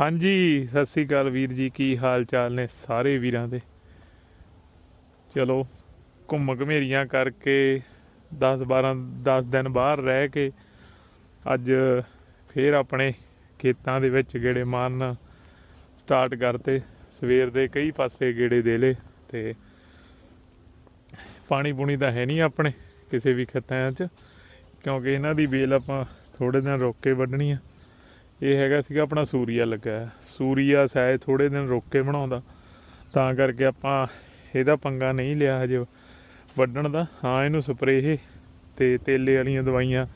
ਹਾਂਜੀ, ਸਤਿ ਸ੍ਰੀ ਅਕਾਲ ਵੀਰ ਜੀ, ਕੀ ਹਾਲ ਚਾਲ ਨੇ ਸਾਰੇ ਵੀਰਾਂ ਦੇ? ਚਲੋ, ਘੁੰਮ ਘਮੇਰੀਆਂ ਕਰਕੇ 10 12 10 ਦਿਨ ਬਾਹਰ ਰਹਿ ਕੇ ਅੱਜ ਫੇਰ ਆਪਣੇ ਖੇਤਾਂ ਦੇ ਵਿੱਚ ਗੇੜੇ ਮਾਰਨ ਸਟਾਰਟ ਕਰਤੇ। ਸਵੇਰ ਦੇ ਕਈ ਪਾਸੇ ਗੇੜੇ ਦੇ ਲੇ ਤੇ ਪਾਣੀ ਪੂਣੀ ਤਾਂ ਹੈ ਨਹੀਂ ਆਪਣੇ ਕਿਸੇ ਵੀ ਖੇਤਾਂ 'ਚ, ਕਿਉਂਕਿ ਇਹਨਾਂ ਦੀ ਬੇਲ ਆਪਾਂ ਥੋੜੇ ਦਿਨ ਰੋਕ ਕੇ ਵੱਢਣੀ ਆ। ਇਹ ਹੈਗਾ ਸੀਗਾ ਆਪਣਾ ਸੂਰੀਆ ਲੱਗਾ। ਹੈ। ਸੂਰੀਆ ਸ਼ਾਇਦ ਥੋੜੇ ਦਿਨ ਰੁਕ ਕੇ ਬਣਾਉਂਦਾ। ਤਾਂ ਕਰਕੇ ਆਪਾਂ ਇਹਦਾ ਪੰਗਾ ਨਹੀਂ ਲਿਆ ਹਜੇ ਵੱਢਣ ਦਾ। ਹਾਂ, ਇਹਨੂੰ ਸਪਰੇਅ ਤੇ ਤੇਲੇ ਵਾਲੀਆਂ ਦਵਾਈਆਂ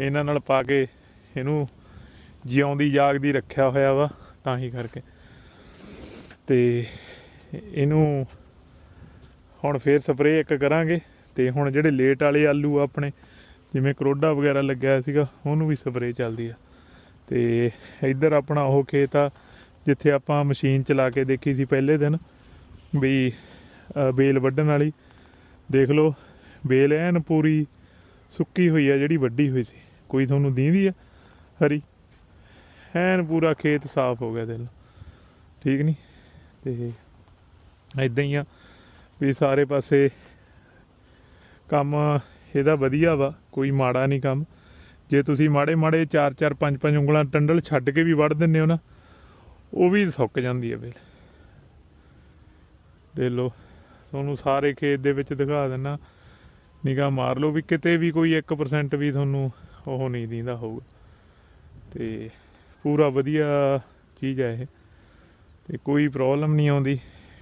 ਇਹਨਾਂ ਨਾਲ ਪਾ ਕੇ ਇਹਨੂੰ ਜਿਉਂਦੀ ਜਾਗਦੀ ਰੱਖਿਆ ਹੋਇਆ ਵਾ, ਤਾਂ ਹੀ ਕਰਕੇ। ਤੇ ਇਹਨੂੰ ਹੁਣ ਫੇਰ ਸਪਰੇਅ ਇੱਕ ਕਰਾਂਗੇ ਤੇ ਹੁਣ ਜਿਹੜੇ ਲੇਟ ਵਾਲੇ ਆਲੂ ਆ ਆਪਣੇ, ਜਿਵੇਂ ਕਰੋਡਾ ਵਗੈਰਾ ਲੱਗਿਆ ਸੀਗਾ, ਉਹਨੂੰ ਵੀ ਸਪਰੇਅ ਚੱਲਦੀ ਆ। ਤੇ ਇੱਧਰ ਆਪਣਾ ਉਹ ਖੇਤ ਆ ਜਿੱਥੇ ਆਪਾਂ ਮਸ਼ੀਨ ਚਲਾ ਕੇ ਦੇਖੀ ਸੀ ਪਹਿਲੇ ਦਿਨ ਵੀ ਅ, ਬੇਲ ਵੱਢਣ ਵਾਲੀ। ਦੇਖ ਲਓ ਬੇਲ ਐਨ ਪੂਰੀ ਸੁੱਕੀ ਹੋਈ ਆ ਜਿਹੜੀ ਵੱਢੀ ਹੋਈ ਸੀ। ਕੋਈ ਤੁਹਾਨੂੰ ਦੀਂਦੀ ਆ? ਹਰੀ? ਐਨ ਪੂਰਾ ਖੇਤ ਸਾਫ਼ ਹੋ ਗਿਆ ਦਿਲ। ਠੀਕ ਨਹੀਂ ਤੇ ਇਦਾਂ ਹੀ ਆ ਵੀ ਸਾਰੇ ਪਾਸੇ ਕੰਮ ਇਹਦਾ ਵਧੀਆ ਵਾ ਕੋਈ ਮਾੜਾ ਨਹੀਂ ਕੰਮ। ਜੇ ਤੁਸੀਂ ਮਾੜੇ ਮਾੜੇ 4 4 5 5 ਉਂਗਲਾਂ ਟੰਡਲ ਛੱਡ ਕੇ ਵੀ ਵੜ ਦਿੰਦੇ ਹੋ ਨਾ, ਉਹ ਵੀ ਸੁੱਕ ਜਾਂਦੀ ਹੈ ਵੇਲ ਦੇ ਲੋ ਤੁਹਾਨੂੰ ਸਾਰੇ ਖੇਤ ਦੇ ਵਿੱਚ ਦਿਖਾ ਦਿੰਨਾ ਨਿਗਾਹ ਮਾਰ ਲਓ ਵੀ ਕਿਤੇ ਵੀ ਕੋਈ 1% ਵੀ ਤੁਹਾਨੂੰ ਉਹ ਨਹੀਂ ਦਿੰਦਾ ਹੋਊਗਾ ਤੇ ਪੂਰਾ ਵਧੀਆ ਚੀਜ਼ ਹੈ ਇਹ। ਤੇ ਕੋਈ ਪ੍ਰੋਬਲਮ ਨਹੀਂ ਆਉਂਦੀ,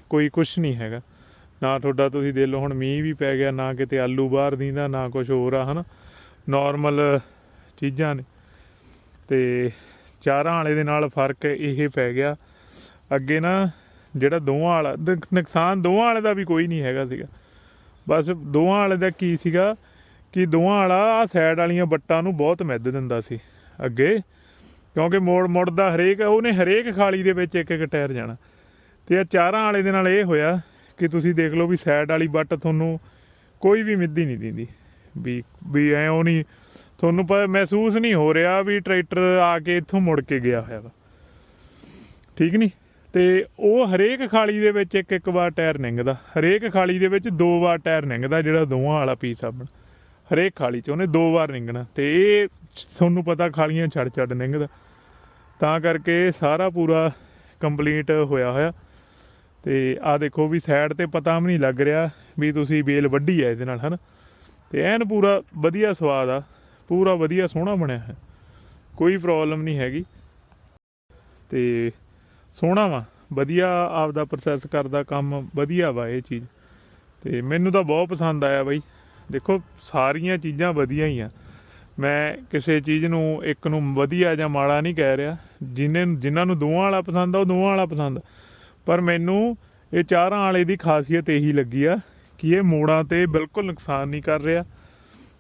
ਕੋਈ ਕੁਝ ਨਹੀਂ ਹੈਗਾ। ਨਾ ਤੁਹਾਡਾ ਤੁਸੀਂ ਦੇ ਲਓ, ਹੁਣ ਮੀਂਹ ਵੀ ਪੈ ਗਿਆ, ਨਾ ਕਿਤੇ ਆਲੂ ਬਾਹਰ ਦਿੰਦਾ, ਨਾ ਕੁਝ ਹੋਰ ਆ, ਹਨਾ। ਨਾਰਮਲ ਚੀਜ਼ਾਂ ਨੇ। ਤੇ ਚਾਰਾਂ ਵਾਲੇ ਦੇ ਨਾਲ ਫ਼ਰਕ ਇਹ ਪੈ ਗਿਆ। ਅੱਗੇ ਨਾ ਜਿਹੜਾ ਦੋਵਾਂ ਵਾਲਾ ਨੁਕਸਾਨ ਦੋਵਾਂ ਵਾਲੇ ਦਾ ਵੀ ਕੋਈ ਨਹੀਂ ਹੈਗਾ ਸੀਗਾ। ਬਸ ਦੋਵਾਂ ਵਾਲੇ ਦਾ ਕੀ ਸੀਗਾ ਕਿ ਦੋਵਾਂ ਵਾਲਾ ਆ ਸਾਈਡ ਵਾਲੀਆਂ ਬੱਟਾਂ ਨੂੰ ਬਹੁਤ ਮਿੱਧ ਦਿੰਦਾ ਸੀ ਅੱਗੇ। ਕਿਉਂਕਿ ਮੋੜ, ਮੁੜਦਾ ਹਰੇਕ, ਉਹਨੇ ਹਰੇਕ ਖਾਲੀ ਦੇ ਵਿੱਚ ਇੱਕ ਇੱਕ ਟਾਇਰ ਜਾਣਾ। ਤੇ ਆ ਚਾਰਾਂ ਵਾਲੇ ਦੇ ਨਾਲ ਇਹ ਹੋਇਆ ਕਿ ਤੁਸੀਂ ਦੇਖ ਲਓ ਵੀ ਸਾਈਡ ਵਾਲੀ ਬੱਟ ਤੁਹਾਨੂੰ ਕੋਈ ਵੀ ਮਿੱਧੀ ਨਹੀਂ ਦਿੰਦੀ। ਵੀ ਵੀ ਐ ਉਹ ਨਹੀਂ ਤੁਹਾਨੂੰ ਪ ਮਹਿਸੂਸ ਨਹੀਂ ਹੋ ਰਿਹਾ ਵੀ ਟਰੈਕਟਰ ਆ ਕੇ ਇੱਥੋਂ ਮੁੜ ਕੇ ਗਿਆ ਹੋਇਆ ਵਾ। ਠੀਕ ਨਹੀਂ? ਤੇ ਉਹ ਹਰੇਕ ਖਾਲੀ ਦੇ ਵਿੱਚ ਇੱਕ ਇੱਕ ਵਾਰ ਟਾਇਰ ਨਿੰਗਦਾ ਹਰੇਕ ਖਾਲੀ ਦੇ ਵਿੱਚ ਦੋ ਵਾਰ ਟਾਇਰ ਨਿੰਗਦਾ ਜਿਹੜਾ ਦੋਵਾਂ ਵਾਲਾ ਪੀਸ ਆਪਣਾ। ਹਰੇਕ ਖਾਲੀ 'ਚ ਉਹਨੇ ਦੋ ਵਾਰ ਨਿੰਗਣਾ ਤੇ ਇਹ ਤੁਹਾਨੂੰ ਪਤਾ ਖਾਲੀਆਂ ਛੱਡ ਛੱਡ ਨਿੰਗਦਾ ਤਾਂ ਕਰਕੇ ਸਾਰਾ ਪੂਰਾ ਕੰਪਲੀਟ ਹੋਇਆ ਹੋਇਆ। ਤੇ ਆ ਦੇਖੋ ਵੀ ਸਾਈਡ ਤੇ ਪਤਾ ਵੀ ਨਹੀਂ ਲੱਗ ਰਿਹਾ ਵੀ ਤੁਸੀਂ ਬੇਲ ਵੱਢੀ ਹੈ ਇਹਦੇ ਨਾਲ, ਹਨਾ? ਤੇ ਐਨ ਪੂਰਾ ਵਧੀਆ ਸਵਾਦ ਆ। ਪੂਰਾ ਵਧੀਆ ਸੋਹਣਾ ਬਣਿਆ ਹੈ। ਕੋਈ ਪ੍ਰੋਬਲਮ ਨਹੀਂ ਹੈਗੀ। ਤੇ ਸੋਹਣਾ ਵਾ। ਵਧੀਆ ਆਪਦਾ ਪ੍ਰੋਸੈਸ ਕਰਦਾ ਕੰਮ, ਵਧੀਆ ਵਾ ਇਹ ਚੀਜ਼। ਤੇ ਮੈਨੂੰ ਤਾਂ ਬਹੁਤ ਪਸੰਦ ਆਇਆ ਬਾਈ। ਦੇਖੋ, ਸਾਰੀਆਂ ਚੀਜ਼ਾਂ ਵਧੀਆ ਹੀ ਆ। ਮੈਂ ਕਿਸੇ ਚੀਜ਼ ਨੂੰ, ਇੱਕ ਨੂੰ ਵਧੀਆ ਜਾਂ ਮਾੜਾ ਨਹੀਂ ਕਹਿ ਰਿਹਾ। ਜਿਨ੍ਹਾਂ ਜਿਨ੍ਹਾਂ ਨੂੰ ਦੋਵਾਂ ਵਾਲਾ ਪਸੰਦ ਆ, ਉਹ ਦੋਵਾਂ ਵਾਲਾ ਪਸੰਦ ਪਰ ਮੈਨੂੰ ਇਹ ਚਾਰਾਂ ਵਾਲੇ ਦੀ ਖਾਸੀਅਤ ਇਹੀ ਲੱਗੀ ਆ ਕਿ ਇਹ ਮੋੜਾਂ ਤੇ ਬਿਲਕੁਲ ਨੁਕਸਾਨ ਨਹੀਂ ਕਰ ਰਿਹਾ।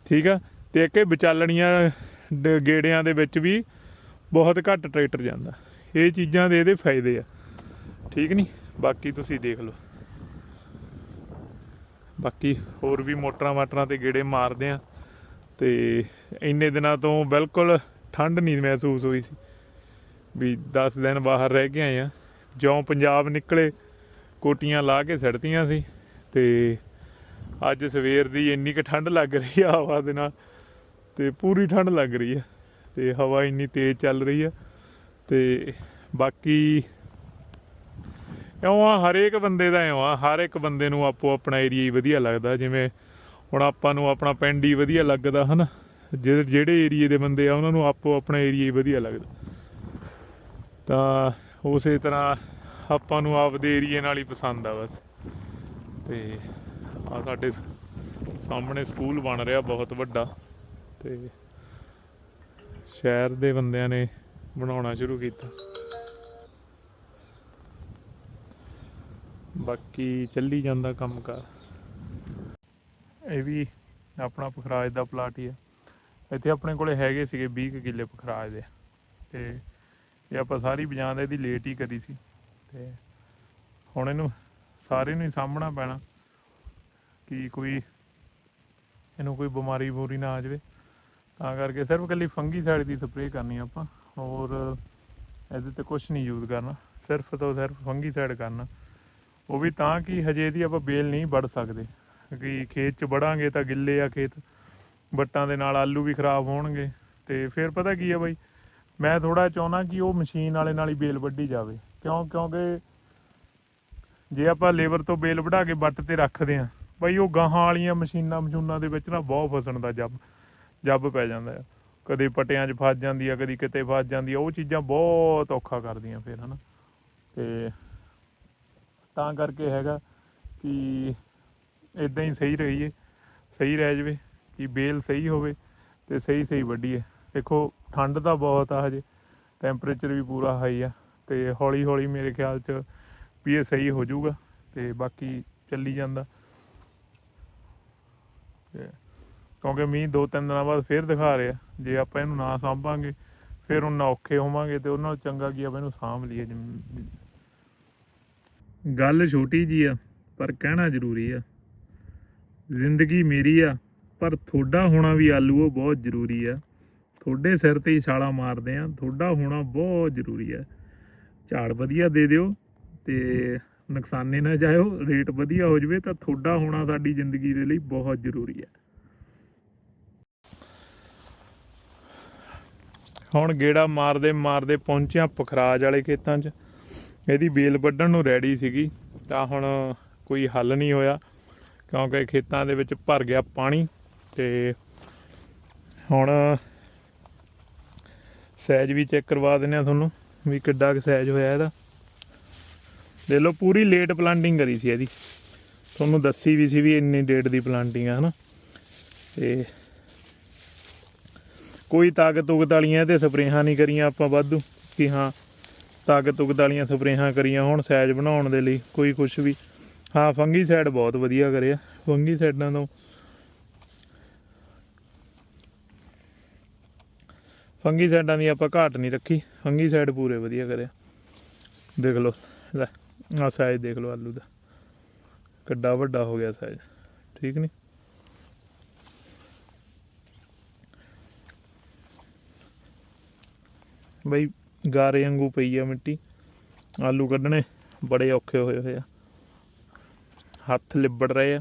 ਠੀਕ ਆ? ਤੇ ਇੱਕ ਇਹ ਵਿਚਾਲਣੀਆਂ ਡ- ਗੇੜਿਆਂ ਦੇ ਵਿੱਚ ਵੀ ਬਹੁਤ ਘੱਟ ਟਰੈਕਟਰ ਜਾਂਦਾ। ਇਹ ਚੀਜ਼ਾਂ ਦੇ ਇਹਦੇ ਫਾਇਦੇ ਆ। ਠੀਕ ਨਹੀਂ ਬਾਕੀ ਤੁਸੀਂ ਦੇਖ ਲਓ। ਬਾਕੀ ਹੋਰ ਵੀ ਮੋਟਰਾਂ ਮਾਟਰਾਂ ਤੇ ਗੇੜੇ ਮਾਰਦੇ ਆ ਤੇ ਇੰਨੇ ਦਿਨਾਂ ਤੋਂ ਬਿਲਕੁਲ ਠੰਡ ਨਹੀਂ ਮਹਿਸੂਸ ਹੋਈ ਸੀ ਵੀ 10 ਦਿਨ ਬਾਹਰ ਰਹਿ ਕੇ ਆਏ ਆ। ਜਿਉਂ ਪੰਜਾਬ ਨਿਕਲੇ, ਕੋਟੀਆਂ ਲਾ ਕੇ ਸੜਤੀਆਂ ਸੀ ਤੇ ਅੱਜ ਸਵੇਰ ਦੀ ਇੰਨੀ ਕੁ ਠੰਡ ਲੱਗ ਰਹੀ ਆ ਹਵਾ ਦੇ ਨਾਲ। ਤੇ ਪੂਰੀ ਠੰਡ ਲੱਗ ਰਹੀ ਹੈ ਤੇ ਹਵਾ ਇੰਨੀ ਤੇਜ਼ ਚੱਲ ਰਹੀ ਆ ਤੇ ਬਾਕੀ ਇਉਂ ਆ, ਹਰੇਕ ਬੰਦੇ ਦਾ ਇਉਂ ਆ, ਹਰ ਇੱਕ ਬੰਦੇ ਨੂੰ ਆਪੋ ਆਪਣਾ ਏਰੀਆ ਹੀ ਵਧੀਆ ਲੱਗਦਾ, ਜਿਵੇਂ ਹੁਣ ਆਪਾਂ ਨੂੰ ਆਪਣਾ ਪਿੰਡ ਹੀ ਵਧੀਆ ਲੱਗਦਾ, ਹਨਾ? ਜਿਹੜੇ ਜਿਹੜੇ ਏਰੀਏ ਦੇ ਬੰਦੇ ਆ, ਉਹਨਾਂ ਨੂੰ ਆਪੋ ਆਪਣਾ ਏਰੀਆ ਹੀ ਵਧੀਆ ਲੱਗਦਾ। ਤਾਂ ਉਸੇ ਤਰ੍ਹਾਂ ਆਪਾਂ ਨੂੰ ਆਪਦੇ ਏਰੀਏ ਨਾਲ ਹੀ ਪਸੰਦ ਆ, ਬਸ। ਤੇ ਆ ਸਾਡੇ ਸ- ਸਾਹਮਣੇ ਸਕੂਲ ਬਣ ਰਿਹਾ, ਬਹੁਤ ਵੱਡਾ। ਤੇ ਸ਼ਹਿਰ ਦੇ ਬੰਦਿਆਂ ਨੇ ਬਣਾਉਣਾ ਸ਼ੁਰੂ ਕੀਤਾ। ਬਾਕੀ ਚੱਲੀ ਜਾਂਦਾ ਕੰਮ ਕਾਰ। ਇਹ ਵੀ ਆਪਣਾ ਪਖਰਾਜ ਦਾ ਪਲਾਟ ਹੀ ਆ। ਇੱਥੇ ਆਪਣੇ ਕੋਲੇ ਹੈਗੇ ਸੀਗੇ 20 ਕਿੱਲੇ ਪਖਰਾਜ ਦੇ। ਤੇ ਇਹ ਆਪਾਂ ਸਾਰੀ ਬਜਾਂਦ ਇਹਦੀ ਲੇਟ ਹੀ ਕਰੀ ਸੀ। ਤੇ ਹੁਣ ਇਹਨੂੰ ਸਾਰੇ ਨੂੰ ਹੀ ਸਾਹਮਣਾ ਪੈਣਾ ਕਿ ਕੋਈ ਇਹਨੂੰ ਕੋਈ ਬਿਮਾਰੀ ਬੂਰੀ ਨਾ ਆ ਜਾਵੇ। ਤਾਂ ਕਰਕੇ ਸਿਰਫ ਇਕੱਲੀ ਫੰਗੀਸਾਈਡ ਦੀ ਸਪਰੇਅ ਕਰਨੀ ਆਪਾਂ, ਹੋਰ ਇਹਦੇ ਤੇ ਕੁਝ ਨਹੀਂ ਯੂਜ਼ ਕਰਨਾ, ਸਿਰਫ ਤੋਂ ਸਿਰਫ ਫੰਗੀਸਾਈਡ ਕਰਨਾ। ਉਹ ਵੀ ਤਾਂ ਕਿ ਹਜੇ ਇਹਦੀ ਆਪਾਂ ਬੇਲ ਨਹੀਂ ਵੱਢ ਸਕਦੇ, ਕਿ ਖੇਤ 'ਚ ਵੜਾਂਗੇ ਤਾਂ ਗਿੱਲੇ ਆ ਖੇਤ ਬੱਟਾਂ ਦੇ ਨਾਲ ਆਲੂ ਵੀ ਖਰਾਬ ਹੋਣਗੇ, ਤੇ ਫਿਰ ਪਤਾ ਕੀ ਆ ਬਾਈ, ਮੈਂ ਥੋੜਾ ਚਾਹੁੰਦਾ ਕਿ ਉਹ ਮਸ਼ੀਨ ਵਾਲੇ ਨਾਲ ਹੀ ਬੇਲ ਵੱਢੀ ਜਾਵੇ, ਕਿਉਂ, ਕਿਉਂਕਿ ਜੇ ਆਪਾਂ ਲੇਬਰ ਤੋਂ ਬੇਲ ਵਢਾ ਕੇ ਬੱਟ ਤੇ ਰੱਖਦੇ ਆ, ਬਾਈ ਉਹ ਗਾਹਾਂ ਵਾਲੀਆਂ ਮਸ਼ੀਨਾਂ ਮਸ਼ੂਨਾਂ ਦੇ ਵਿੱਚ ਨਾ ਬਹੁਤ ਫਸਣ ਦਾ ਜੱਬ ਜੱਬ ਪੈ ਜਾਂਦਾ ਆ। ਕਦੇ ਪਟਿਆਂ 'ਚ ਫਸ ਜਾਂਦੀ ਆ, ਕਦੀ ਕਿਤੇ ਫਸ ਜਾਂਦੀ ਆ। ਉਹ ਚੀਜ਼ਾਂ ਬਹੁਤ ਔਖਾ ਕਰਦੀਆਂ ਫਿਰ, ਹਨਾ। ਤੇ ਤਾਂ ਕਰਕੇ ਹੈਗਾ ਕਿ ਇਦਾਂ ਹੀ ਸਹੀ ਰਹੀਏ, ਸਹੀ ਰਹਿ ਜਵੇ, ਕਿ ਬੇਲ ਸਹੀ ਹੋਵੇ ਤੇ ਸਹੀ ਸਹੀ ਵੱਢੀਏ। ਦੇਖੋ, ਠੰਡ ਤਾਂ ਬਹੁਤ ਆ ਹਜੇ ਟੈਂਪਰੇਚਰ ਵੀ ਪੂਰਾ ਹਾਈ ਆ ਤੇ ਹੌਲੀ ਹੌਲੀ ਮੇਰੇ ਖਿਆਲ 'ਚ ਵੀ ਇਹ ਸਹੀ ਹੋ ਜਾਊਗਾ ਤੇ ਬਾਕੀ ਚੱਲੀ ਜਾਂਦਾ। ਤੇ ਕਿਉਂਕਿ ਮੀਂਹ ਦੋ ਤਿੰਨ ਦਿਨਾਂ ਬਾਅਦ ਫੇਰ ਦਿਖਾ ਰਿਹਾ। ਜੇ ਆਪਾਂ ਇਹਨੂੰ ਨਾ ਸਾਂਭਾਂਗੇ, ਫਿਰ ਉਹਨਾਂ ਔਖੇ ਹੋਵਾਂਗੇ ਤੇ ਉਹਨਾਂ ਨੂੰ ਚੰਗਾ ਕੀ ਆਪਾਂ ਇਹਨੂੰ ਸਾਂਭ ਲਈਏ ਜਿਵੇਂ- ਗੱਲ ਛੋਟੀ ਜੀ ਆ, ਪਰ ਕਹਿਣਾ ਜ਼ਰੂਰੀ ਆ। ਜ਼ਿੰਦਗੀ ਮੇਰੀ ਆ, ਪਰ ਤੁਹਾਡਾ ਹੋਣਾ ਵੀ ਆਲੂ ਉਹ ਬਹੁਤ ਜ਼ਰੂਰੀ ਆ। ਤੁਹਾਡੇ ਸਿਰ ਤੇ ਹੀ ਛਾਲਾ ਮਾਰਦੇ ਆ ਤੁਹਾਡਾ ਹੋਣਾ ਬਹੁਤ ਜ਼ਰੂਰੀ ਆ। ਝਾੜ ਵਧੀਆ ਦੇ ਦਿਓ ਤੇ ਨੁਕਸਾਨੇ ਨਾ ਜਾਇਓ, ਰੇਟ ਵਧੀਆ ਹੋ ਜਵੇ ਤਾਂ ਤੁਹਾਡਾ ਹੋਣਾ ਸਾਡੀ ਜ਼ਿੰਦਗੀ ਦੇ ਲਈ ਬਹੁਤ ਜ਼ਰੂਰੀ ਆ। ਹੁਣ ਗੇੜਾ ਮਾਰਦੇ ਮਾਰਦੇ ਪਹੁੰਚਿਆ ਪਖਰਾਜ ਵਾਲੇ ਖੇਤਾਂ 'ਚ। ਇਹਦੀ ਬੇਲ ਵੱਢਣ ਨੂੰ ਰੈਡੀ ਸੀਗੀ, ਤਾਂ ਹੁਣ ਕੋਈ ਹੱਲ ਨਹੀਂ ਹੋਇਆ, ਕਿਉਂਕਿ ਖੇਤਾਂ ਦੇ ਵਿੱਚ ਭਰ ਗਿਆ ਪਾਣੀ ਤੇ ਹੁਣ ਸਾਈਜ਼ ਵੀ ਚੈੱਕ ਕਰਵਾ ਦਿੰਦੇ ਆ ਤੁਹਾਨੂੰ ਵੀ ਕਿੱਡਾ ਕੁ ਸਾਈਜ਼ ਹੋਇਆ ਇਹਦਾ। ਦੇ ਲਓ, ਪੂਰੀ ਲੇਟ ਪਲਾਂਟਿੰਗ ਕਰੀ ਸੀ ਇਹਦੀ। ਤੁਹਾਨੂੰ ਦੱਸੀ ਵੀ ਸੀ ਵੀ ਇੰਨੀ ਡੇਟ ਦੀ ਪਲਾਂਟਿੰਗ ਆ, ਹਨਾ? ਤੇ ਕੋਈ ਤਾਕਤ ਤੁਕਤ ਵਾਲੀਆਂ ਤੇ ਸਪਰੇਹਾਂ ਨਹੀਂ ਕਰੀਆਂ ਆਪਾਂ ਵਾਧੂ, ਕਿ ਹਾਂ, ਤਾਕਤ ਤੁਕਤ ਵਾਲੀਆਂ ਸਪਰੇਹਾਂ ਕਰੀਆਂ ਹੁਣ ਸਾਈਜ਼ ਬਣਾਉਣ ਦੇ ਲਈ, ਕੋਈ ਕੁਝ ਵੀ। ਹਾਂ, ਫੰਗੀ ਸਾਈਡ ਬਹੁਤ ਵਧੀਆ ਕਰਿਆ ਫੰਗੀ ਸਾਈਡਾਂ ਤੋਂ ਫੰਗੀ ਸਾਈਡਾਂ ਦੀ ਆਪਾਂ ਘਾਟ ਨਹੀਂ ਰੱਖੀ। ਫੰਗੀ ਸਾਈਡ ਪੂਰੇ ਵਧੀਆ ਕਰਿਆ ਦੇਖ ਲਓ, ਲੈ ਆ ਸਾਈਜ਼ ਦੇਖ ਲਓ ਆਲੂ ਦਾ। ਕਿੱਡਾ ਵੱਡਾ ਹੋ ਗਿਆ ਸਾਈਜ਼ ਠੀਕ ਨਹੀਂ ਬਈ ਗਾਰੇ ਵਾਂਗੂ ਪਈ ਆ ਮਿੱਟੀ। ਆਲੂ ਕੱਢਣੇ, ਬੜੇ ਔਖੇ ਹੋਏ ਹੋਏ ਆ। ਹੱਥ ਲਿਬੜ ਰਹੇ ਆ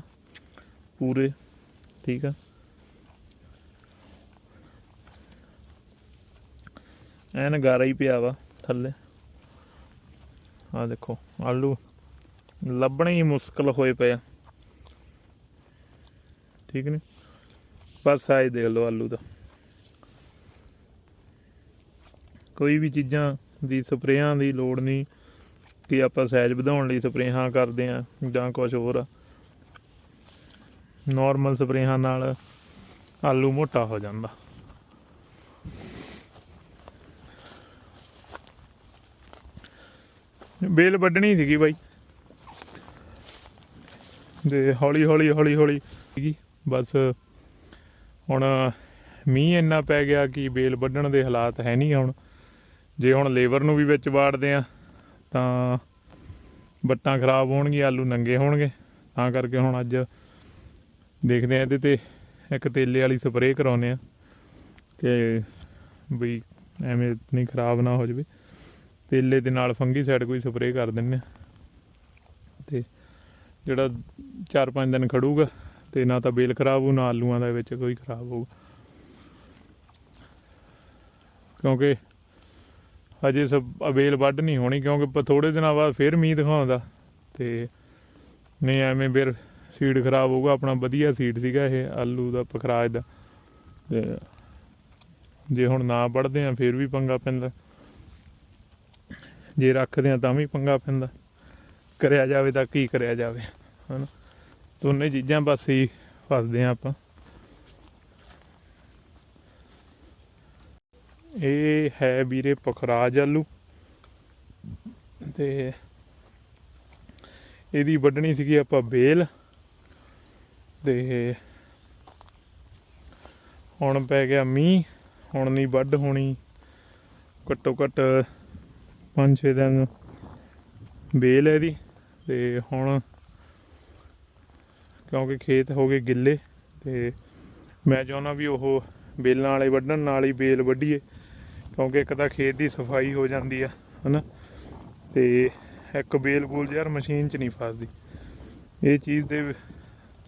ਪੂਰੇ, ਠੀਕ ਆ। ਐਨ ਗਾਰਾ ਹੀ ਪਿਆ ਵਾ ਥੱਲੇ। ਆ ਦੇਖੋ, ਆਲੂ ਲੱਭਣੇ ਹੀ ਮੁਸ਼ਕਲ ਹੋਏ ਪਏ ਆ। ਠੀਕ ਨੇ? ਬਸ ਆਏ ਦੇਖ ਲਓ ਆਲੂ ਦਾ। ਕੋਈ ਵੀ ਚੀਜ਼ਾਂ ਦੀ ਸਪਰੇਆਂ ਦੀ ਲੋੜ ਨਹੀਂ ਕਿ ਆਪਾਂ ਸਾਈਜ਼ ਵਧਾਉਣ ਲਈ ਸਪਰੇਹਾਂ ਕਰਦੇ ਆ ਜਾਂ ਕੁਝ ਹੋਰ। ਨਾਰਮਲ ਸਪਰੇਹਾਂ ਨਾਲ ਆਲੂ ਮੋਟਾ ਹੋ ਜਾਂਦਾ। ਬੇਲ ਵੱਢਣੀ ਸੀਗੀ ਬਾਈ। ਦੇ ਹੌਲੀ ਹੌਲੀ ਹੌਲੀ ਹੌਲੀ ਸੀਗੀ। ਬਸ ਹੁਣ ਮੀਂਹ ਇੰਨਾ ਪੈ ਗਿਆ ਕਿ ਬੇਲ ਵੱਢਣ ਦੇ ਹਾਲਾਤ ਹੈ ਨਹੀਂ ਹੁਣ। ਜੇ ਹੁਣ ਲੇਬਰ ਨੂੰ ਵੀ ਵਿੱਚ ਵਾੜਦੇ ਆ, ਤਾਂ ਬੱਟਾਂ ਖਰਾਬ ਹੋਣਗੀਆਂ, ਆਲੂ ਨੰਗੇ ਹੋਣਗੇ। ਤਾਂ ਕਰਕੇ ਹੁਣ ਅੱਜ ਦੇਖਦੇ ਆ ਇਹਦੇ ਤੇ ਇੱਕ ਤੇਲੇ ਵਾਲੀ ਸਪਰੇਅ ਕਰਾਉਨੇ ਆ ਕਿ ਵੀ ਐਵੇਂ ਨਹੀਂ ਖਰਾਬ ਨਾ ਹੋ ਜਾਵੇ। ਤੇਲੇ ਦੇ ਨਾਲ ਫੰਗੀ ਸਾਈਡ ਕੋਈ ਸਪਰੇਅ ਕਰ ਦਿੰਨੇ ਆ। ਤੇ ਜਿਹੜਾ 4-5 ਦਿਨ ਖੜੂਗਾ, ਤੇ ਨਾ ਤਾਂ ਬੇਲ ਖਰਾਬ ਹੋ ਨਾ ਆਲੂਆਂ ਦਾ ਵਿੱਚ ਕੋਈ ਖਰਾਬ ਹੋਊਗਾ ਕਿਉਂਕਿ ਅਜੇ ਸਭ ਅਵੇਲ ਵੱਢ ਨਹੀਂ ਹੋਣੀ ਕਿਉਂਕਿ ਥੋੜੇ ਦਿਨਾਂ ਬਾਅਦ ਫੇਰ ਮੀਂਹ ਦਿਖਾਉਂਦਾ। ਤੇ ਨਹੀਂ ਐਵੇਂ ਫਿਰ ਸੀਡ ਖਰਾਬ ਹੋਊਗਾ, ਆਪਣਾ ਵਧੀਆ ਸੀਡ ਸੀਗਾ ਇਹ, ਆਲੂ ਦਾ ਪਖਰਾਜ ਦਾ। ਤੇ ਜੇ ਹੁਣ ਨਾ ਵੱਢਦੇ ਆ ਫਿਰ ਵੀ ਪੰਗਾ ਪੈਂਦਾ। ਜੇ ਰੱਖਦੇ ਆ ਤਾਂ ਵੀ ਪੰਗਾ ਪੈਂਦਾ। ਕਰਿਆ ਜਾਵੇ ਤਾਂ ਕੀ ਕਰਿਆ ਜਾਵੇ, ਹਨਾ? ਦੋਨੇ ਚੀਜ਼ਾਂ ਬਸ ਹੀ ਫਸਦੇ ਆ ਆਪਾਂ। ਇਹ ਹੈ ਵੀਰੇ ਪਖਰਾਜ ਆਲੂ। ਤੇ ਇਹਦੀ ਵੱਢਣੀ ਸੀਗੀ ਆਪਾਂ ਬੇਲ। ਤੇ ਹੁਣ ਪੈ ਗਿਆ ਮੀਂਹ, ਹੁਣ ਨਹੀਂ ਵੱਢ ਹੋਣੀ। ਘੱਟੋ ਘੱਟ 5-6 ਦਿਨ ਬੇਲ ਹੈ ਇਹਦੀ। ਤੇ ਹੁਣ ਕਿਉਂਕਿ ਖੇਤ ਹੋ ਗਏ ਗਿੱਲੇ, ਤੇ ਮੈਂ ਚਾਹੁੰਦਾ ਵੀ ਉਹ ਬੇਲਾਂ ਵਾਲੇ ਵੱਢਣ, ਨਾਲ ਹੀ ਬੇਲ ਵੱਢੀਏ। ਕਿਉਂਕਿ ਇੱਕ ਤਾਂ ਖੇਤ ਦੀ ਸਫ਼ਾਈ ਹੋ ਜਾਂਦੀ ਆ, ਹਨਾ? ਤੇ ਇੱਕ ਬੇਲ ਬੂਲ ਯਾਰ ਮਸ਼ੀਨ 'ਚ ਨਹੀਂ ਫਸਦੀ। ਇਹ ਚੀਜ਼ ਦੇ,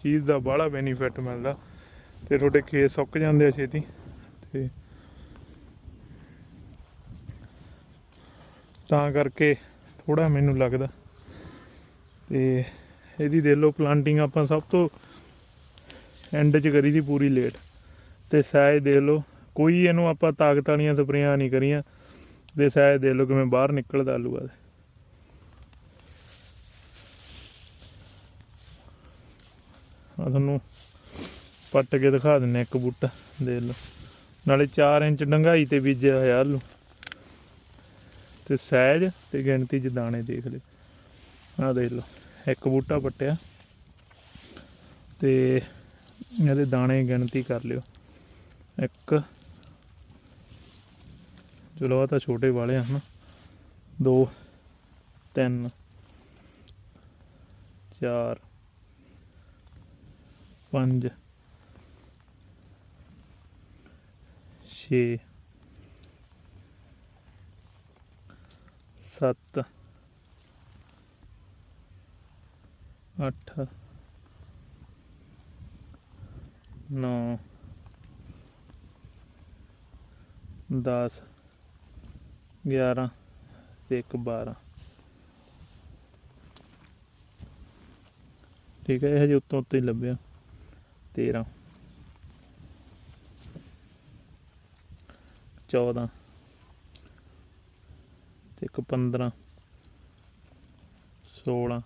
ਚੀਜ਼ ਦਾ ਬਾਹਲਾ ਬੈਨੀਫਿਟ ਮਿਲਦਾ। ਤੇ ਤੁਹਾਡੇ ਖੇਤ ਸੁੱਕ ਜਾਂਦੇ ਆ ਛੇਤੀ। ਤੇ ਤਾਂ ਕਰਕੇ ਥੋੜਾ ਮੈਨੂੰ ਲੱਗਦਾ। ਤੇ ਇਹਦੀ ਦੇ ਲੋ ਪਲਾਂਟਿੰਗ ਆਪਾਂ ਸਭ ਤੋਂ ਐਂਡ 'ਚ ਕਰੀ ਸੀ ਪੂਰੀ ਲੇਟ ਤੇ ਸਾਇਜ਼ ਦੇ ਲਓ ਕੋਈ ਇਹਨੂੰ ਆਪਾਂ ਤਾਕਤ ਵਾਲੀਆਂ ਸਪਰੇਆਂ ਨਹੀਂ ਕਰੀਆਂ ਦੇ ਸਾਇਦ ਦੇ ਲੋ ਮੈਂ ਬਾਹਰ ਨਿਕਲਦਾ ਆਲੂ ਆ ਤੁਹਾਨੂੰ ਪੱਟ ਕੇ ਦਿਖਾ ਦਿੰਨੇ ਇੱਕ ਬੂਟਾ, ਦੇ ਲੋ ਨਾਲੇ 4 ਇੰਚ ਡੰਗਾਈ ਤੇ ਬੀਜਿਆ ਹੋਇਆ ਆਲੂ। ਤੇ ਸਾਈਜ਼ ਤੇ ਗਿਣਤੀ ਚ ਦਾਣੇ ਦੇਖ ਲਿਓ। ਆ ਦੇਖ ਲਓ, ਇੱਕ ਬੂਟਾ ਪੱਟਿਆ। ਤੇ ਇਹਦੇ ਦਾਣੇ ਗਿਣਤੀ ਕਰ ਲਿਓ। ਇੱਕ चलो आता छोटे वाले हैं ना दो तीन चार पंज छे सत्त अठ नौ दस ਗਿਆਰਾਂ ਤੇ ਇੱਕ ਬਾਰਾਂ। ਠੀਕ ਹੈ, ਇਹ ਹਜੇ ਉੱਤੋਂ ਉੱਤੇ ਹੀ ਲੱਭਿਆ। 13 14 ਤੇ ਇੱਕ 15 16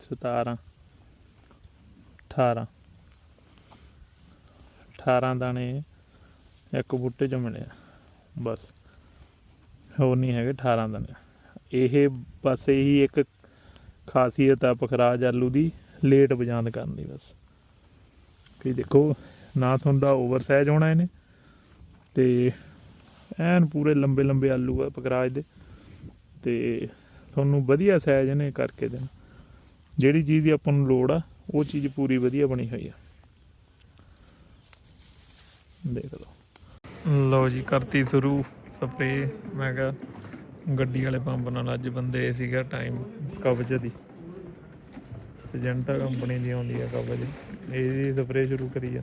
17 18 18 ਦਾਣੇ ਇੱਕ ਬੂਟੇ ਚ ਮਿਲਿਆ। ਬਸ। ਹੋਰ ਨਹੀਂ ਹੈਗੇ 18 ਦਿਨ। ਇਹ ਬਸ ਇਹੀ ਇੱਕ ਖਾਸੀਅਤ ਆ ਪਖਰਾਜ ਆਲੂ ਦੀ, ਲੇਟ ਬਜਾਂਦ ਕਰਨ ਦੀ ਬਸ। ਕਿ ਦੇਖੋ, ਨਾ ਤੁਹਾਡਾ ਓਵਰ ਸਾਈਜ਼ ਹੋਣਾ ਇਹਨੇ। ਤੇ ਐਨ ਪੂਰੇ ਲੰਬੇ ਲੰਬੇ ਆਲੂ ਆ ਪਖਰਾਜ ਦੇ। ਤੇ ਤੁਹਾਨੂੰ ਵਧੀਆ ਸਾਈਜ਼ ਇਹਨੇ ਕਰਕੇ ਦੇਣਾ। ਜਿਹੜੀ ਚੀਜ਼ ਦੀ ਆਪਾਂ ਨੂੰ ਲੋੜ ਆ, ਉਹ ਚੀਜ਼ ਪੂਰੀ ਵਧੀਆ ਬਣੀ ਹੋਈ ਆ। ਦੇਖ ਲਓ। ਲਓ ਜੀ, ਕਰਤੀ ਸ਼ੁਰੂ। ਸਪਰੇ, ਮੈਂ ਕਿਹਾ ਗੱਡੀ ਵਾਲੇ ਪੰਪ ਨਾਲ ਅੱਜ ਬੰਦੇ ਸੀਗਾ ਟਾਈਮ ਕਬਜ਼ ਦੀ। ਸਜੈਂਟਾ ਕੰਪਨੀ ਦੀ ਆਉਂਦੀ ਆ ਕਬਜ਼। ਇਹਦੀ ਸਪਰੇ ਸ਼ੁਰੂ ਕਰੀ ਆ।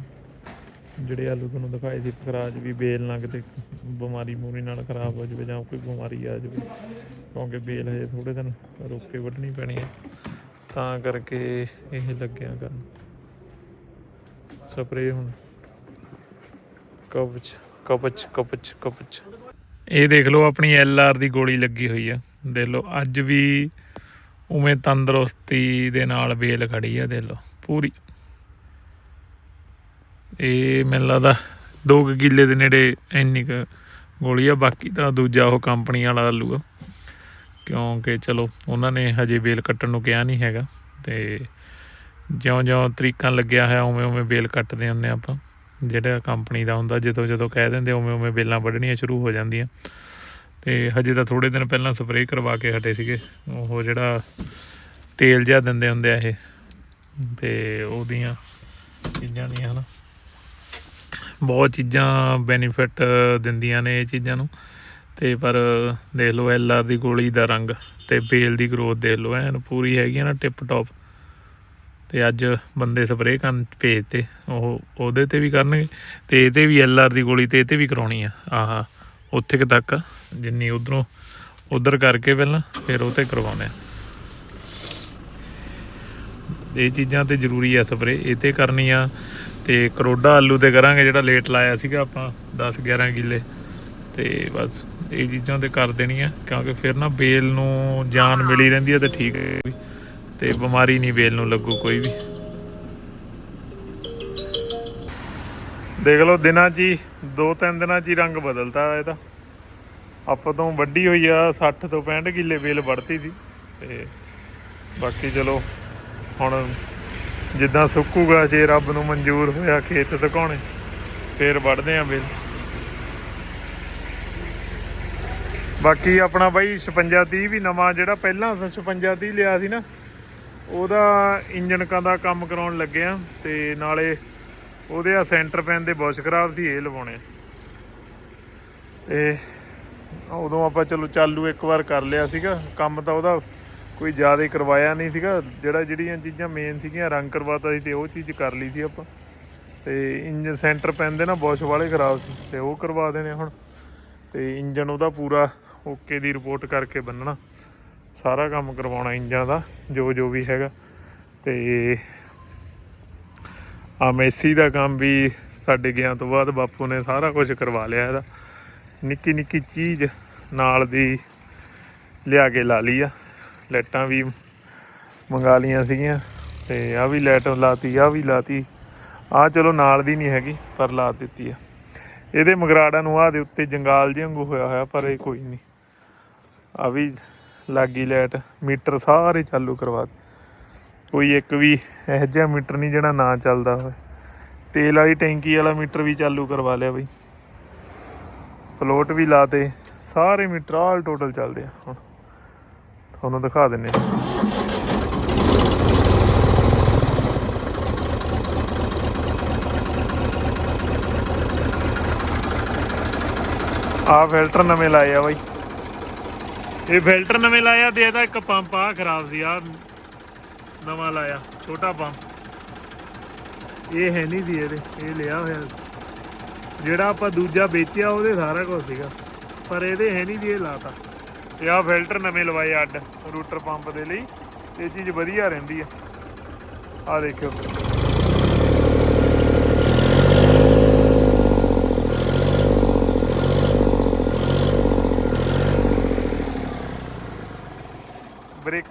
ਜਿਹੜੇ ਆਲੂ ਤੁਹਾਨੂੰ ਦਿਖਾਏ ਸੀ ਖਰਾਜ ਵੀ ਬੇਲ ਨਾ ਕਿਤੇ ਬਿਮਾਰੀ ਮੂਰੀ ਨਾਲ ਖਰਾਬ ਹੋ ਜਾਵੇ ਜਾਂ ਕੋਈ ਬਿਮਾਰੀ ਆ ਜਾਵੇ, ਕਿਉਂਕਿ ਬੇਲ ਹਜੇ ਥੋੜੇ ਦਿਨ ਰੁਕ ਕੇ ਵੱਢਣੀ ਪੈਣੀ ਹੈ ਤਾਂ ਕਰਕੇ ਇਹ ਲੱਗਿਆ ਕਰਨ ਸਪਰੇ ਹੁਣ। ਕਵਚ ਕਵਚ ਕਵਚ ਕਵਚ ਇਹ ਦੇਖ ਲਓ, ਆਪਣੀ ਐਲ ਆਰ ਦੀ ਗੋਲੀ ਲੱਗੀ ਹੋਈ ਆ। ਦੇਖ ਲਓ, ਅੱਜ ਵੀ ਉਵੇਂ ਤੰਦਰੁਸਤੀ ਦੇ ਨਾਲ ਬੇਲ ਖੜੀ ਆ, ਦੇਖ ਲਓ, ਪੂਰੀ। ਇਹ ਮੈਨੂੰ ਲੱਗਦਾ 2 ਕਿੱਲੇ ਦੇ ਨੇੜੇ ਇੰਨੀ ਕੁ ਗੋਲੀ ਆ, ਬਾਕੀ ਤਾਂ ਦੂਜਾ ਉਹ ਕੰਪਨੀ ਵਾਲਾ ਆਲੂ ਆ। ਕਿਉਂਕਿ ਚਲੋ, ਉਹਨਾਂ ਨੇ ਹਜੇ ਬੇਲ ਕੱਟਣ ਨੂੰ ਕਿਹਾ ਨਹੀਂ ਹੈਗਾ, ਤੇ ਜਿਉਂ-ਜਿਉਂ ਤਰੀਕਾਂ ਲੱਗਿਆ ਹੈ ਉਵੇਂ ਉਵੇਂ ਬੇਲ ਕੱਟਦੇ ਹੁੰਦੇ ਆਪਾਂ। ਜਿਹੜਾ ਕੰਪਨੀ ਦਾ ਹੁੰਦਾ, ਜਦੋਂ ਜਦੋਂ ਕਹਿ ਦਿੰਦੇ ਉਵੇਂ ਉਵੇਂ ਬੇਲਾਂ ਵੱਢਣੀਆਂ ਸ਼ੁਰੂ ਹੋ ਜਾਂਦੀਆਂ। ਤੇ ਹਜੇ ਤਾਂ ਥੋੜੇ ਦਿਨ ਪਹਿਲਾਂ ਸਪਰੇਅ ਕਰਵਾ ਕੇ ਹਟੇ ਸੀਗੇ। ਉਹ ਜਿਹੜਾ ਤੇਲ ਜਿਹਾ ਦਿੰਦੇ ਹੁੰਦੇ ਆ ਇਹ, ਤੇ ਉਹਦੀਆਂ ਚੀਜ਼ਾਂ ਦੀਆਂ, ਹਨਾ। ਬਹੁਤ ਚੀਜ਼ਾਂ ਬੈਨੀਫਿਟ ਦਿੰਦੀਆਂ ਨੇ ਇਹ ਚੀਜ਼ਾਂ ਨੂੰ। ਤੇ ਪਰ ਦੇਖ ਲਓ, ਐਲ ਆਰ ਦੀ ਗੋਲੀ ਦਾ ਰੰਗ ਤੇ ਬੇਲ ਦੀ ਗਰੋਥ ਦੇਖ ਲਓ, ਐਨ ਪੂਰੀ ਹੈਗੀ ਆ ਨਾ ਟਿਪ ਟੌਪ ਤੇ ਅੱਜ ਬੰਦੇ ਸਪਰੇਅ ਕਰਨ ਭੇਜਤੇ ਉਹ, ਉਹਦੇ ਤੇ ਵੀ ਕਰਨਗੇ, ਤੇ ਇਹਦੇ ਵੀ ਐਲ ਆਰ ਦੀ ਗੋਲੀ ਤੇ ਇਹ ਤੇ ਵੀ ਕਰਾਉਣੀ ਆ। ਆਹਾ, ਉੱਥੇ ਤੱਕ ਜਿੰਨੀ ਉਧਰੋਂ, ਉਧਰ ਕਰਕੇ ਪਹਿਲਾਂ, ਫਿਰ ਉਹ ਤੇ ਕਰਵਾਉਣੇ ਆ। ਇਹ ਚੀਜ਼ਾਂ ਤੇ ਜ਼ਰੂਰੀ ਆ ਸਪਰੇ ਇਹ ਤੇ ਕਰਨੀ ਆ। ਤੇ ਕਰੋਡਾ ਆਲੂ ਤੇ ਕਰਾਂਗੇ, ਜਿਹੜਾ ਲੇਟ ਲਾਇਆ ਸੀਗਾ ਆਪਾਂ 10 11 ਕਿੱਲੇ। ਤੇ ਬਸ, ਇਹ ਚੀਜ਼ਾਂ ਤੇ ਕਰ ਦੇਣੀ ਆ ਕਿਉਂਕਿ ਫਿਰ ਨਾ ਬੇਲ ਨੂੰ ਜਾਨ ਮਿਲੀ ਰਹਿੰਦੀ ਆ ਤੇ ਠੀਕ ਹੈ ਤੇ ਬਿਮਾਰੀ ਨਹੀਂ ਬੇਲ ਨੂੰ ਲੱਗੂ ਕੋਈ ਵੀ। ਦੇਖ ਲਓ ਦਿਨਾਂ 'ਚ ਦੋ ਤਿੰਨ ਦਿਨਾਂ 'ਚ ਹੀ ਰੰਗ ਬਦਲਤਾ ਇਹਦਾ। ਆਪਾਂ ਤੋਂ ਵੱਡੀ ਹੋਈ ਆ 60 ਤੋਂ 65 ਕਿੱਲੇ ਬੇਲ ਵੜਤੀ ਸੀ। ਤੇ ਬਾਕੀ ਚਲੋ, ਹੁਣ ਜਿੱਦਾਂ ਸੁੱਕੂਗਾ, ਜੇ ਰੱਬ ਨੂੰ ਮਨਜ਼ੂਰ ਹੋਇਆ ਖੇਤ ਸੁਕਾਉਣੇ, ਫੇਰ ਵੱਢਦੇ ਆਂ ਬੇਲ ਬਾਕੀ ਆਪਣਾ ਬਾਈ 56 30 ਵੀ ਨਵਾਂ ਜਿਹੜਾ ਪਹਿਲਾਂ 56 30 ਲਿਆ ਸੀ ਨਾ ਉਹਦਾ ਇੰਜਨਕਾਂ ਦਾ ਕੰਮ ਕਰਾਉਣ ਲੱਗੇ ਆ ਤੇ ਨਾਲੇ ਉਹਦੇ ਆ ਸੈਂਟਰ ਪੈਨ ਦੇ ਬੁਸ਼ ਖਰਾਬ ਸੀ, ਇਹ ਲਵਾਉਣੇ ਆ। ਤੇ ਉਦੋਂ ਆਪਾਂ ਚਲੋ ਚਾਲੂ ਇੱਕ ਵਾਰ ਕਰ ਲਿਆ ਸੀਗਾ, ਕੰਮ ਤਾਂ ਉਹਦਾ ਕੋਈ ਜ਼ਿਆਦਾ ਕਰਵਾਇਆ ਨਹੀਂ ਸੀਗਾ। ਜਿਹੜਾ ਜਿਹੜੀਆਂ ਚੀਜ਼ਾਂ ਮੇਨ ਸੀਗੀਆਂ, ਰੰਗ ਕਰਵਾਤਾ ਸੀ ਤੇ ਉਹ ਚੀਜ਼ ਕਰ ਲਈ ਸੀ ਆਪਾਂ। ਤੇ ਇੰਜਨ ਸੈਂਟਰ ਪੈਂਦੇ ਨਾ ਬੋਸ਼ ਵਾਲੇ ਖਰਾਬ ਸੀ, ਤੇ ਉਹ ਕਰਵਾ ਦੇਣੇ ਹੁਣ। ਤੇ ਇੰਜਨ ਉਹਦਾ ਪੂਰਾ ਓਕੇ ਦੀ ਰਿਪੋਰਟ ਕਰਕੇ ਬੰਨਣਾ। ਸਾਰਾ ਕੰਮ ਕਰਵਾਉਣਾ ਇੰਜਨ ਦਾ, ਜੋ ਜੋ ਵੀ ਹੈਗਾ। ਤੇ ਆ ਮੈਸੀ ਦਾ ਕੰਮ ਵੀ ਸਾਡੇ ਗਿਆ ਤੋਂ ਬਾਅਦ ਬਾਪੂ ਨੇ ਸਾਰਾ ਕੁਝ ਕਰਵਾ ਲਿਆ ਇਹਦਾ। ਨਿੱਕੀ ਨਿੱਕੀ ਚੀਜ਼ ਨਾਲ ਦੀ ਲਿਆ ਕੇ ਲਾ ਲਈ ਆ। ਲਾਈਟਾਂ ਵੀ ਮੰਗਾ ਲੀਆਂ ਸੀਗੀਆਂ, ਤੇ ਆ ਵੀ ਲਾਈਟ ਲਾਤੀ ਆ ਵੀ ਲਾਤੀ। ਆ ਚਲੋ ਨਾਲ ਦੀ ਨਹੀਂ ਹੈਗੀ, ਪਰ ਲਾ ਦਿੱਤੀ ਆ। ਇਹਦੇ ਮਗਰਾੜਾਂ ਨੂੰ ਆ ਦੇ ਉੱਤੇ ਜੰਗਾਲ ਜਿਹਾ ਵਾਂਗੂ ਹੋਇਆ ਹੋਇਆ, ਪਰ ਇਹ ਕੋਈ ਨਹੀਂ। ਆ ਵੀ ਲੱਗੀ ਲਾਈਟ, ਮੀਟਰ ਸਾਰੇ ਚਾਲੂ ਕਰਵਾ ਦਿੱਤੇ। ਕੋਈ ਇੱਕ ਵੀ ਇਹੋ ਜਿਹਾ ਮੀਟਰ ਨਹੀਂ ਜਿਹੜਾ ਨਾ ਚੱਲਦਾ ਹੋਵੇ। ਤੇਲ ਵਾਲੀ ਟੈਂਕੀ ਵਾਲਾ ਮੀਟਰ ਵੀ ਚਾਲੂ ਕਰਵਾ ਲਿਆ ਬਈ। ਫਲੋਟ ਵੀ ਲਾਤੇ, ਸਾਰੇ ਮੀਟਰ ਆਲ ਟੋਟਲ ਚੱਲਦੇ ਆ ਹੁਣ। ਤੁਹਾਨੂੰ ਦਿਖਾ ਦਿੰਨੇ ਆ। ਆ ਫਿਲਟਰ ਨਵੇਂ ਲਾਏ ਆ ਬਾਈ। ਇਹ ਫਿਲਟਰ ਨਵੇਂ ਲਾਇਆ ਤੇ ਇਹਦਾ ਇੱਕ ਪੰਪ ਆ ਖਰਾਬ ਸੀ ਆ ਨਵਾਂ ਲਾਇਆ, ਛੋਟਾ ਪੰਪ। ਇਹ ਹੈ ਨਹੀਂ ਸੀ ਇਹਦੇ, ਇਹ ਲਿਆ ਹੋਇਆ। ਜਿਹੜਾ ਆਪਾਂ ਦੂਜਾ ਵੇਚਿਆ ਉਹਦੇ ਸਾਰਾ ਕੁਝ ਸੀਗਾ, ਪਰ ਇਹਦੇ ਹੈ ਨਹੀਂ ਸੀ ਇਹ ਲਾਤਾ। ਤੇ ਆ ਫਿਲਟਰ ਨਵੇਂ ਲਵਾਏ ਅੱਡ ਰੂਟਰ ਪੰਪ ਦੇ ਲਈ, ਇਹ ਚੀਜ਼ ਵਧੀਆ ਰਹਿੰਦੀ ਆ। ਆ ਦੇਖਿਓ।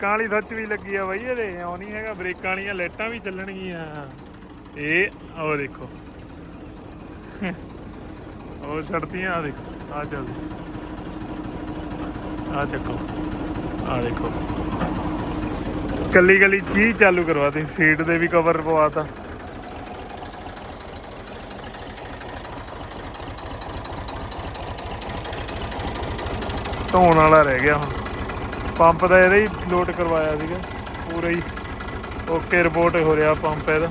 ਬ੍ਰੇਕਾਂ ਵਾਲੀ ਸੱਚ ਵੀ ਲੱਗੀ ਆ ਬਾਈ ਇਹਦੇ ਇਉਂ ਨਹੀਂ ਹੈਗਾ, ਬ੍ਰੇਕਾਂ ਵਾਲੀਆਂ ਲਾਈਟਾਂ ਵੀ ਚੱਲਣਗੀਆਂ। ਇਹ ਉਹ ਦੇਖੋ। ਉਹ ਛੱਡਤੀਆਂ ਆ ਦੇਖੋ ਆ ਚੱਲ ਆ ਚੱਕੋ ਆ ਦੇਖੋ। ਕੱਲੀ ਕੱਲੀ ਚੀਜ਼ ਚਾਲੂ ਕਰਵਾਤੀ, ਸੀਟ ਦੇ ਵੀ ਕਵਰ ਪਵਾਤਾ। ਧੋਣ ਵਾਲਾ ਰਹਿ ਗਿਆ ਹੁਣ। ਪੰਪ ਦਾ ਇਹਦਾ ਹੀ ਲੋਡ ਕਰਵਾਇਆ ਸੀਗਾ। ਪੂਰਾ ਹੀ ਓਕੇ ਰਿਪੋਰਟ ਹੋ ਰਿਹਾ ਪੰਪ ਇਹਦਾ।